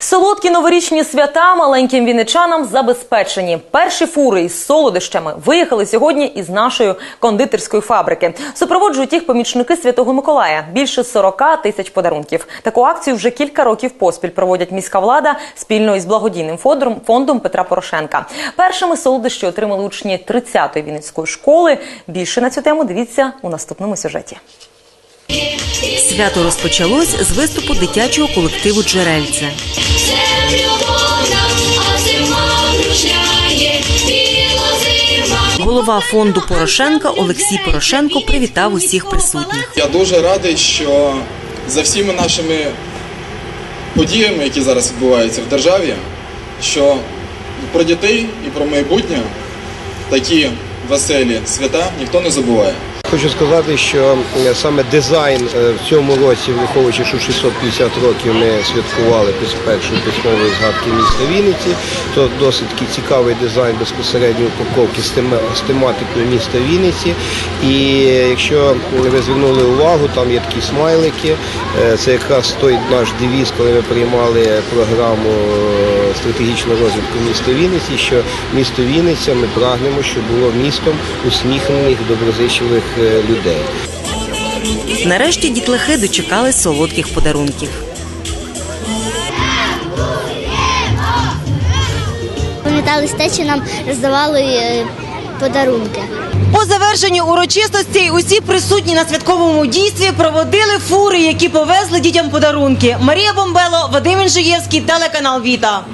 Солодкі новорічні свята маленьким вінничанам забезпечені. Перші фури із солодощами виїхали сьогодні із нашої кондитерської фабрики. Супроводжують їх помічники Святого Миколая. Більше 40 тисяч подарунків. Таку акцію вже кілька років поспіль проводять міська влада спільно із благодійним фондом, фондом Петра Порошенка. Першими солодощі отримали учні 30-ї Вінницької школи. Більше на цю тему дивіться у наступному сюжеті. Свято розпочалось з виступу дитячого колективу Джерельце. Голова фонду Порошенка Олексій Порошенко привітав усіх присутніх. Я дуже радий, що за всіми нашими подіями, які зараз відбуваються в державі, що про дітей і про майбутнє такі веселі свята ніхто не забуває. Хочу сказати, що е, саме дизайн е, в цьому році, враховуючи, що 650 років ми святкували під першої письмової згадки міста Вінниці, то досить цікавий дизайн безпосередньо упаковки з тематикою міста Вінниці. І якщо ви звернули увагу, там є такі смайлики. Е, Це якраз той наш девіз, коли ми приймали програму е, стратегічного розвитку міста Вінниці, що місто Вінниця ми прагнемо, щоб було містом усміхнених, доброзичливих е, людей. Нарешті дітлахи дочекали солодких подарунків. Пам'ятали те, що нам роздавали е, подарунки. По завершенню урочистостей усі присутні на святковому дійстві проводили фури, які повезли дітям подарунки. Марія Бомбело, Вадим Інжиєвський, телеканал Віта.